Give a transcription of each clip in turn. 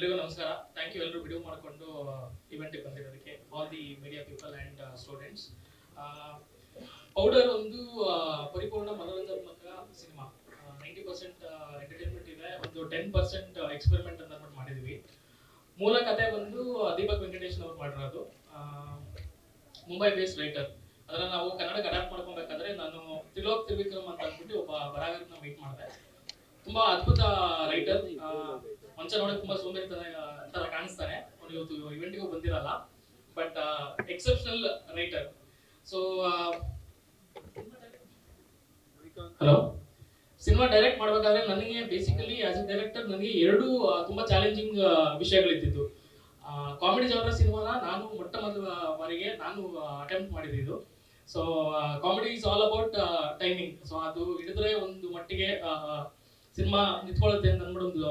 ಎಲ್ರಿಗೂ ನಮಸ್ಕಾರ. Thank you ಎಲ್ಲರೂ ವಿಡಿಯೋ ಮಾಡಿಕೊಂಡು ಇವೆಂಟಿಗೆ ಬಂದಿರೋದಕ್ಕೆ all the media people and students Powder ಒಂದು ಪರಿಪೂರ್ಣ ಮನೋರಂಜನಾತ್ಮಕ ಸಿನಿಮಾ. ನೈಂಟಿ ಪರ್ಸೆಂಟ್ ಎಂಟರ್ಟೈನ್ಮೆಂಟ್ ಇದೆ. ಒಂದು ಟೆನ್ ಪರ್ಸೆಂಟ್ ಎಕ್ಸ್ಪೆರಿಮೆಂಟ್ ಅಂತ ಅಂದ್ಬಿಟ್ಟು ಮಾಡಿದ್ವಿ. ಮೂಲ ಕಥೆ ಬಂದು ದೀಪಕ್ ವೆಂಕಟೇಶ್ ಅವ್ರು ಮಾಡಿರೋದು. ಮುಂಬೈ ಬೇಸ್ ರೈಟರ್ ಅದನ್ನ ನಾವು ಕನ್ನಡಕ್ಕೆ ಅಡಾಪ್ಟ್ ಮಾಡ್ಕೊಬೇಕಾದ್ರೆ ನಾನು ತ್ರಿಲೋಕ್ ತ್ರಿವಿಕ್ರಮ್ ಅಂತ ಅಂದ್ಬಿಟ್ಟು ಒಬ್ಬ ಬರಹಗಾರನ ಮೀಟ್ ಮಾಡಿದೆ. ತುಂಬಾ ಅದ್ಭುತ ರೈಟರ್ ಮಂಚ ನೋಡಕ್ ತುಂಬಾ ಸುಮ್ಮನೆ ತರ ಕಾಣಿಸ್ತಾನೆ. ಅವ್ನು ಇವತ್ತು ಇವೆಂಟ್ಗೂ ಬಂದಿರಲ್ಲ. But exceptional writer so hello cinema direct ಮಾಡ್ಬೇಕಾದ್ರೆ ನನಗೆ ಬೇಸಿಕಲಿ ಆಸ್ ಎ ಡೈರೆಕ್ಟರ್ ನನಗೆ ಎರಡು ತುಂಬಾ ಚಾಲೆಂಜಿಂಗ್ ವಿಷಯಗಳಿದ್ದಿತ್ತು ಕಾಮಿಡಿ ಜನರ ಸಿನಿಮಾನ ನಾನು ಮೊಟ್ಟ ಮೊದಲ ಬಾರಿಗೆ ನಾನು ಅಟೆಂಪ್ಟ್ ಮಾಡಿದ್ದು. So comedy is all about timing so ಅದು ಹಿಡಿದ್ರೆ ಒಂದು ಮಟ್ಟಿಗೆ ಸಿನಿಮಾ ನಿಂತ್ಕೊಳ್ಳುತ್ತೆ ಅಂತ ಅಂದ್ಬಿಟ್ಟು ಒಂದು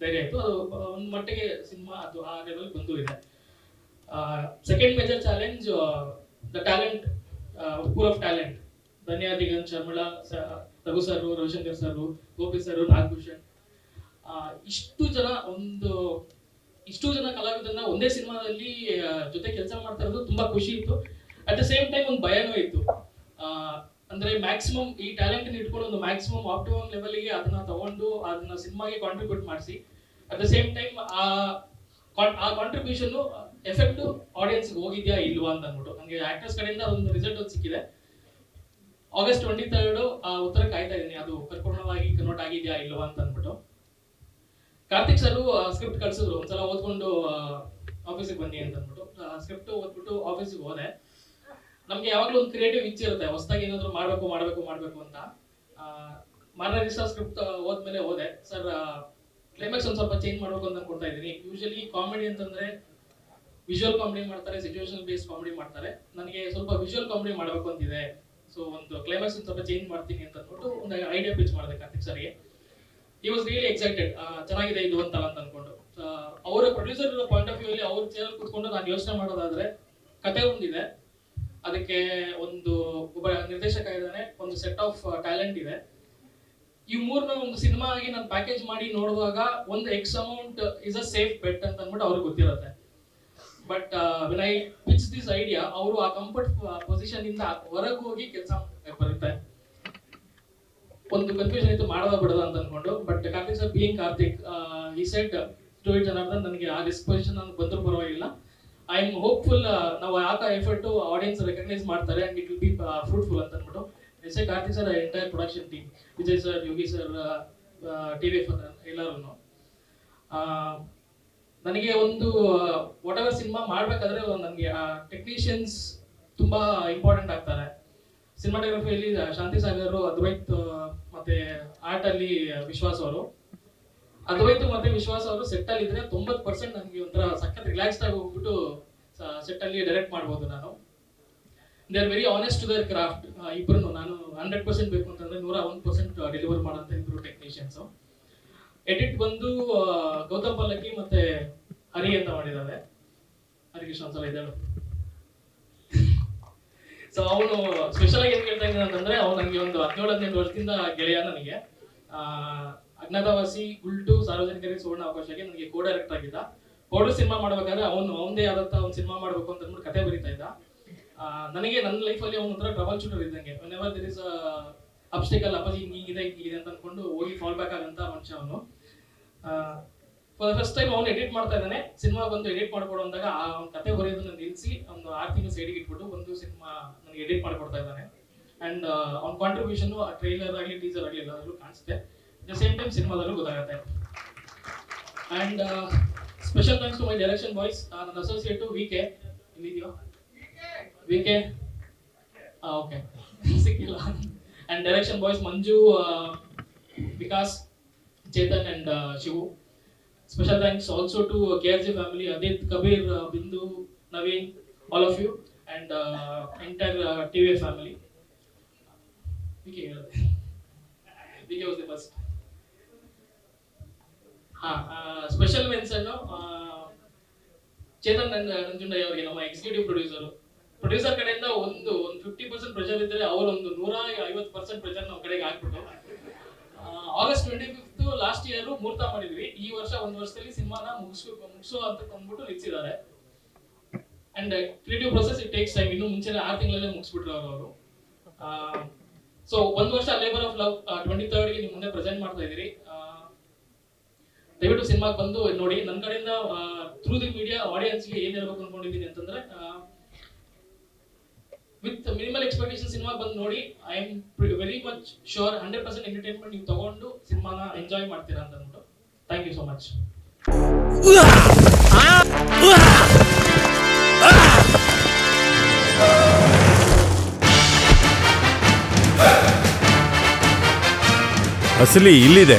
ಧೈರ್ಯ ಇತ್ತು. ಅದು ಒಂದು ಮಟ್ಟಿಗೆ ಸಿನಿಮಾ ಅದು ಆ ಲೆವೆಲ್ ಬಂದು ಇದೆ. Second major challenge the talent pool of talent Dhanya Digan Sharmila Raghu sir, Ravishankar sir, Gopi sir, Nagabhushan. ಇಷ್ಟು ಜನ ಒಂದು, ಇಷ್ಟು ಜನ ಕಲಾವಿದರನ್ನ ಒಂದೇ ಸಿನಿಮಾದಲ್ಲಿ ಜೊತೆ ಕೆಲಸ ಮಾಡ್ತಾ ಇರೋದು ತುಂಬಾ ಖುಷಿ ಇತ್ತು. ಅಟ್ ದ ಸೇಮ್ ಟೈಮ್ ಒಂದು ಭಯನೂ ಇತ್ತು. ಅಂದ್ರೆ ಮ್ಯಾಕ್ಸಿಮಮ್ ಈ ಟ್ಯಾಲೆಂಟ್ ಇಟ್ಕೊಂಡು ಒಂದು ಮ್ಯಾಕ್ಸಿಮಮ್ ಆಪ್ಟಿಮಮ್ ಲೆವೆಲ್ಗೆ ಅದನ್ನ ತಗೊಂಡು ಅದನ್ನ ಸಿನಿಮಾಗೆ ಕಾಂಟ್ರಿಬ್ಯೂಟ್ ಮಾಡಿಸಿ. ಅಟ್ ದ ಸೇಮ್ ಟೈಮ್ ಆ ಆ ಕಾಂಟ್ರಿಬ್ಯೂಷನ್ ಎಫೆಕ್ಟ್ ಆಡಿಯನ್ಸ್ ಹೋಗಿದ್ಯಾ ಇಲ್ವಾ ಅಂತ ಅಂದ್ಬಿಟ್ಟು. ನನಗೆ ಆಕ್ಟರ್ಸ್ ಕಡೆಯಿಂದ ಒಂದು ರಿಸಲ್ಟ್ ಒಂದು ಸಿಕ್ಕಿದೆ. ಆಗಸ್ಟ್ ಟ್ವೆಂಟಿ ತರ್ಡ್ ಆ ಉತ್ತರ ಕಾಯ್ತಾ ಇದ್ದೀನಿ ಅದು ಪರಿಪೂರ್ಣವಾಗಿ ಕನ್ವರ್ಟ್ ಆಗಿದ್ಯಾ ಇಲ್ವಾ ಅಂತ ಅಂದ್ಬಿಟ್ಟು. ಕಾರ್ತಿಕ್ ಸರ್ ಸ್ಕ್ರಿಪ್ಟ್ ಕಳ್ಸಿದ್ರು. ಒಂದ್ಸಲ ಓದ್ಕೊಂಡು ಆಫೀಸಿಗೆ ಬನ್ನಿ ಅಂತ ಅಂದ್ಬಿಟ್ಟು. ಸ್ಕ್ರಿಪ್ಟ್ ಓದ್ಬಿಟ್ಟು ಆಫೀಸಿಗೆ ಹೋದೆ. ನಮ್ಗೆ ಯಾವಾಗಲೂ ಒಂದು ಕ್ರಿಯೇಟಿವ್ ಇಚ್ಛೆ ಇರುತ್ತೆ. ಹೊಸದಾಗಿ ಏನಾದ್ರು ಮಾಡಬೇಕು ಮಾಡಬೇಕು ಮಾಡಬೇಕು ಅಂತ. ಮಾರನೇ ದಿವಸ ಸ್ಕ್ರಿಪ್ಟ್ ಹೋದ್ಮೇಲೆ ಹೋದೆ. ಸರ್ ಕ್ಲೈಮ್ಯಾಕ್ಸ್ ಒಂದು ಸ್ವಲ್ಪ ಚೇಂಜ್ ಮಾಡಬೇಕು ಅಂತ ಅನ್ಕೊಳ್ತಾ ಇದ್ದೀನಿ. ಯೂಶಲಿ ಕಾಮಿಡಿ ಅಂತಂದ್ರೆ ವಿಜುವಲ್ ಕಾಮಿಡಿ ಮಾಡ್ತಾರೆ ಸಿಚುವೇಶನ್ ಬೇಸ್ಡ್ ಕಾಮಿಡಿ ಮಾಡ್ತಾರೆ. ನನಗೆ ಸ್ವಲ್ಪ ವಿಜುವಲ್ ಕಾಮಿಡಿ ಮಾಡಬೇಕು ಅಂತಿದೆ. ಸೊ ಒಂದು ಕ್ಲೈಮ್ಯಾಕ್ಸ್ ಒಂದು ಸ್ವಲ್ಪ ಚೇಂಜ್ ಮಾಡ್ತೀನಿ ಅಂತ ಅಂದ್ಬಿಟ್ಟು ಒಂದು ಐಡಿಯಾ ಪಿಚ್ ಮಾಡಿದೆ ಕಾರ್ತಿಕ್ ಸರ್ಗೆ. ಈ ವಾಸ್ ರಿಯಲಿ ಎಕ್ಸೈಟೆಡ್ ಚೆನ್ನಾಗಿದೆ, ಇದು ಅಂತಲ್ಲ ಅಂತ ಅನ್ಕೊಂಡು. ಅವರ ಪ್ರೊಡ್ಯೂಸರ್ ಪಾಯಿಂಟ್ ಆಫ್ ವ್ಯೂ ಅಲ್ಲಿ ಅವ್ರ ಚೇರ್ ಕೂತ್ಕೊಂಡು ನಾನು ಯೋಚನೆ ಮಾಡೋದಾದ್ರೆ ಕತೆ ಒಂದಿದೆ. ಅದಕ್ಕೆ ಒಂದು ಒಬ್ಬ ನಿರ್ದೇಶಕ ಇದ್ದಾನೆ, ಒಂದು ಸೆಟ್ ಆಫ್ ಟ್ಯಾಲೆಂಟ್ ಇದೆ. ಈ ಮೂರನ್ನ ಒಂದು ಸಿನಿಮಾ ಆಗಿ ನಾನು ಪ್ಯಾಕೇಜ್ ಮಾಡಿ ನೋಡುವಾಗ ಒಂದು X amount is a safe bet ಅಂತ ಅಂದ್ಬಿಟ್ಟು ಅವ್ರಿಗೆ ಗೊತ್ತಿರುತ್ತೆ. But when I pitch this idea ಅವರು ಆ ಕಂಫರ್ಟ್ ಪೊಸಿಷನ್ ಇಂದ ಹೊರಗೆ ಹೋಗಿ ಕೆಲಸ ಬರುತ್ತೆ. ಒಂದು ಕನ್ಫ್ಯೂಷನ್ ಇತ್ತು ಮಾಡೋದ ಬಿಡೋದ ಅಂತ ಅನ್ಕೊಂಡು. But Karthik sir being Karthik ಈ ಸೆಟ್ ಟು ಇಟ್ ಜನಾರ್ದನ್ ನನಗೆ ಆ ಪೊಸಿಷನ್ ನನಗೆ ಬಂದರೂ ಪರವಾಗಿಲ್ಲ. ಐ ಆಮ್ ಹೋಪ್ಫುಲ್ ನಾವು ಯಾಕ ಎಫರ್ಟ್ ಆಡಿಯನ್ಸ್ ರೆಕಗ್ನೈಸ್ ಮಾಡ್ತಾರೆ and it will be fruitful ಅಂತ ಅಂದ್ಬಿಟ್ಟು. S A Karthik sir entire production team Vijay sir Yogi sir T V F ಎಲ್ಲರೂ ನನಗೆ ಒಂದು ವಾಟ್ ಎವರ್ ಸಿನಿಮಾ ಮಾಡಬೇಕಾದ್ರೆ ನನಗೆ ಟೆಕ್ನಿಷಿಯನ್ಸ್ ತುಂಬಾ ಇಂಪಾರ್ಟೆಂಟ್ ಆಗ್ತಾರೆ. ಸಿನಿಮಾಟೋಗ್ರಫಿಯಲ್ಲಿ ಶಾಂತಿ ಸಾಗರ್, ಅದ್ವೈತ್ ಮತ್ತು ಮತ್ತೆ ಆರ್ಟ್ ಅಲ್ಲಿ ವಿಶ್ವಾಸ್ ಅವರು. ಅದ್ವೈತ್ ಮತ್ತೆ ವಿಶ್ವಾಸ ಅವರು ಸೆಟ್ ಅಲ್ಲಿ ಇದ್ರೆ ತೊಂಬತ್ ಪರ್ಸೆಂಟ್ ನನಗೆ ಒಂಥರ ಸಖತ್ ರಿಲ್ಯಾಕ್ಸ್ ಆಗಿ ಹೋಗ್ಬಿಟ್ಟು ಸೆಟ್ ಅಲ್ಲಿ ಡೈರೆಕ್ಟ್ ಮಾಡ್ಬೋದು ನಾನು. They are very honest to their craft ಇಬ್ಬರು ನಾನು ಹಂಡ್ರೆಡ್ ಪರ್ಸೆಂಟ್ ಬೇಕು ಅಂತಂದ್ರೆ ನೂರ ಒಂದು ಪರ್ಸೆಂಟ್ ಡೆಲಿವರ್ ಮಾಡೋಂಥ ಇಬ್ಬರು ಟೆಕ್ನಿಷಿಯನ್ಸ್ ಎಡಿಟ್ ಬಂದು ಗೌತಮ್ ಪಲ್ಲಕ್ಕಿ ಮತ್ತೆ ಹರಿ ಅಂತ ಮಾಡಿದ್ದಾರೆ. ಹರಿಕೃಷ್ಣ ಒಂದ್ಸಲ ಇದ್ದಾಳು. ಸೊ ಅವನು ಸ್ಪೆಷಲ್ ಆಗಿ ಏನ್ ಕೇಳ್ತಾ ಇದ್ದಾನೆ ಅಂತಂದ್ರೆ, ಅವ್ನು ನನಗೆ ಒಂದು ಹದಿನೇಳು ಹದಿನೆಂಟು ವರ್ಷದಿಂದ ಗೆಳೆಯ ನನಗೆ. ಆ, ಅಜ್ಞಾತವಾಸಿ ಉಲ್ಟು ಸಾರ್ವಜನಿಕರಿಗೆ ಸುವರ್ಣ ಅವಕಾಶಕ್ಕೆ ನನಗೆ ಕೋ ಡೈರೆಕ್ಟ್ ಆಗಿದ್ದ. ಪೌಡರ್ ಸಿನಿಮಾ ಮಾಡ್ಬೇಕಾದ್ರೆ ಅವನು ಅವನದೇ ಆದಂತ ಒಂದು ಸಿನಿಮಾ ಮಾಡ್ಬೇಕು ಅಂತ ಅಂದ್ಬಿಟ್ಟು ಕತೆ ಬರೀತಾ ಇದ್ದ. ನನಗೆ ನನ್ನ ಲೈಫಲ್ಲಿ ಅವನ ಹತ್ರ ಟ್ರಬಲ್ ಶೂಟರ್ ಇದ್ದಂಗೆ. ವೆನೆವರ್ ದಿರ್ ಇಸ್ ಅಬ್ಸ್ಟಿಕಲ್ ಅಪ್ಪಾಜಿ ಹಿಂಗಿದೆ ಹಿಂಗಿದೆ ಅಂತ ಅನ್ಕೊಂಡು ಹೋಗಿ ಫಾಲ್ ಬ್ಯಾಕ್ ಆಗಂತ ಮನುಷ್ಯ ಅವನು. ಫಾರ್ ಫಸ್ಟ್ ಟೈಮ್ ಅವ್ನು ಎಡಿಟ್ ಮಾಡ್ತಾ ಇದ್ದಾನೆ. ಸಿನಿಮಾ ಬಂದು ಎಡಿಟ್ ಮಾಡ್ಕೊಡು ಅಂದಾಗ ಆ ಅವ್ನ ಕತೆ ಬರೆಯೋದನ್ನ ನಿಲ್ಲಿಸಿ ಒಂದು ಆರು ತಿಂಗಳು ಸೈಡಿಗೆ ಇಟ್ಬಿಟ್ಟು ಒಂದು ಸಿನಿಮಾ ನನಗೆ ಎಡಿಟ್ ಮಾಡ್ಕೊಡ್ತಾ ಇದ್ದಾನೆ. ಅಂಡ್ ಅವ್ನ ಕಾಂಟ್ರಿಬ್ಯೂಷನ್ ಟ್ರೈಲರ್ ಆಗಲಿ ಟೀಸರ್ ಆಗಲಿ ಎಲ್ಲದರಲ್ಲೂ ಕಾಣಿಸುತ್ತೆ. ದ ಸೇಮ್ ಟೈಮ್ ಸಿನಿಮಾದಲ್ಲೂ ಗೊತ್ತಾಗುತ್ತೆ. And special thanks to my direction boys ನನ್ನ ಅಸೋಸಿಯೇಟು ವಿ ಕೆ ಇಲ್ಲಿದೆಯೋ ವಿ ಕೆ ಓಕೆ ಸಿಕ್ಕಿಲ್ಲ. And direction boys Manju Vikas, Chetan and Shivu. Special thanks also to K R G family Adith Kabir Bindu Naveen all of you and entire T V family V K ಹೇಳಿದೆ. V K was the first special ಮೆನ್ಸನ್ನು Chetan ನನ್, ನಂಜುಂಡಯ್ಯ ಅವರಿಗೆ, ನಮ್ಮ executive producer producer ಕಡೆಯಿಂದ ಒಂದು ಒಂದು fifty percent pressure ಇದ್ದರೆ ಒಂದು ನೂರ ಐವತ್ತು ಪರ್ಸೆಂಟ್ ಪ್ರೆಷರ್ ನಮ್ಮ ಕಡೆಗೆ ಹಾಕ್ಬಿಟ್ಟು August twenty fifth last year ಮುಹೂರ್ತ ಮಾಡಿದ್ವಿ. ಈ ವರ್ಷ ಒಂದು ವರ್ಷದಲ್ಲಿ ಸಿನಿಮಾನ ಮುಗಿಸು ಮುಗಿಸು ಅಂತ ಅಂದ್ಬಿಟ್ಟು ನಿಲ್ಸಿದ್ದಾರೆ and creative process it takes time ಇನ್ನು ಮುಂಚೆ ಆರು ತಿಂಗಳಲ್ಲೇ ಮುಗಿಸ್ಬಿಟ್ರು ಅವರು ಅವರು. ಸೊ ಒಂದು ವರ್ಷ ಲೇಬರ್ ಆಫ್ ಲವ್ ಟ್ವೆಂಟಿ ತರ್ಡ್ಗೆ ನಿಮ್ಮ ಮುಂದೆ ಪ್ರೆಸೆಂಟ್ ಮಾಡ್ತಾ ಇದ್ದೀರಿ. ದಯವಿಟ್ಟು ಸಿನಿಮಾಗೆ ಬಂದು ನೋಡಿ. ನನ್ನ ಕಡೆಯಿಂದ ಥ್ರೂ ದಿ ಮೀಡಿಯಾ ಆಡಿಯನ್ಸ್ಗೆ ಏನ್ ಹೇಳ್ಬೇಕು ಅನ್ಕೊಂಡಿದ್ದೀನಿ ಅಂತಂದ್ರೆ ವಿತ್ ಮಿನಿಮಲ್ ಎಕ್ಸ್ಪೆಕ್ಟೇಷನ್ ಸಿನಿಮಾ ಬಂದು ನೋಡಿ I am very much sure hundred percent entertainment ನೀವು ತಗೊಂಡು ಸಿನಿಮಾನ ಎಂಜಾಯ್ ಮಾಡ್ತೀರಾ ಅಂತ ಥ್ಯಾಂಕ್ ಯು ಸೋ ಮಚ್ ಅಸಲಿ ಇಲ್ಲಿದೆ.